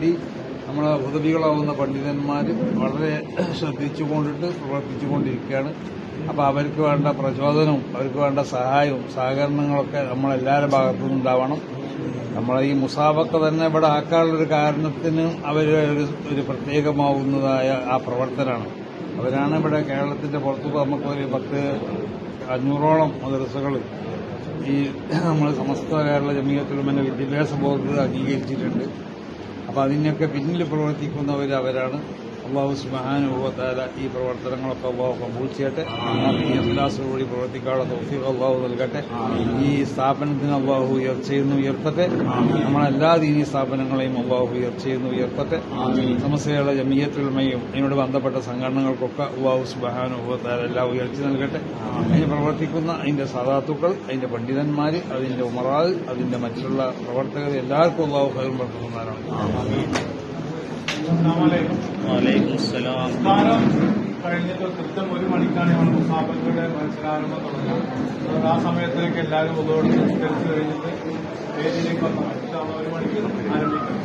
വേണ്ടി നമ്മളെ ഉദവികളാവുന്ന പണ്ഡിതന്മാർ വളരെ ശ്രദ്ധിച്ചുകൊണ്ടിട്ട് പ്രവർത്തിച്ചുകൊണ്ടിരിക്കുകയാണ്. അപ്പോൾ അവർക്ക് വേണ്ട പ്രചോദനവും അവർക്ക് വേണ്ട സഹായവും സഹകരണങ്ങളൊക്കെ നമ്മളെല്ലാവരുടെ ഭാഗത്തു നിന്നുണ്ടാവണം നമ്മളെ ഈ മുസാബൊക്കെ തന്നെ ഇവിടെ ആക്കാനുള്ളൊരു കാരണത്തിന് അവർ ഒരു ഒരു പ്രത്യേകമാവുന്നതായ ആ പ്രവർത്തനമാണ് അവരാണ് ഇവിടെ കേരളത്തിന്റെ പുറത്ത് നമുക്കൊരു പത്ത് അഞ്ഞൂറോളം മദ്രസകൾ ഈ നമ്മൾ സമസ്ത കേരള ജമീയത്തുലമന്റെ വിദ്യാഭ്യാസ ബോർഡ് അംഗീകരിച്ചിട്ടുണ്ട്. അപ്പോൾ അതിനൊക്കെ പിന്നിൽ പ്രവർത്തിക്കുന്നവർ അവരാണ് അള്ളാഹു സുബാനുഭവത്താല ഈ പ്രവർത്തനങ്ങളൊക്കെ അള്ളാഹു കബൂൾ ചെയ്യട്ടെ അഖിലാസോടുകൂടി പ്രവർത്തിക്കാനുള്ള തൗഫീഖ് അള്ളാഹു നൽകട്ടെ. ഈ സ്ഥാപനത്തിന് അള്ളാഹു ഉയർച്ചയെന്ന് ഉയർത്തട്ടെ. നമ്മളെല്ലാ ദീനീ സ്ഥാപനങ്ങളെയും അള്ളാഹു ഉയർച്ചയെന്ന് ഉയർത്തട്ടെ. സമസ്യകളെ ജമീയത്തുൽമയും അതിനോട് ബന്ധപ്പെട്ട സംഘടനകൾക്കൊക്കെ അള്ളാഹു സുബാനുഭവത്താല എല്ലാം ഉയർച്ച നൽകട്ടെ. അതിന് പ്രവർത്തിക്കുന്ന അതിന്റെ സദാത്തുക്കൾ അതിന്റെ പണ്ഡിതന്മാർ അതിന്റെ ഉമറാൽ അതിന്റെ മറ്റുള്ള പ്രവർത്തകർ എല്ലാവർക്കും അള്ളാഹു ഫലം വർദ്ധിക്കുന്നതാണ് സംസ്കാരം കഴിഞ്ഞിട്ട് കൃത്യം ഒരു മണിക്കാണ് നമ്മൾ മുസാഫികളുടെ മത്സരാരംഭം തുടങ്ങുന്നത്. ആ സമയത്തേക്ക് എല്ലാവരും ഒന്നുകൂടി സംസ്കരിച്ച് കഴിഞ്ഞിട്ട് സ്റ്റേജിലേക്ക് വന്നു. ഒരു മണിക്ക് ആരംഭിക്കും.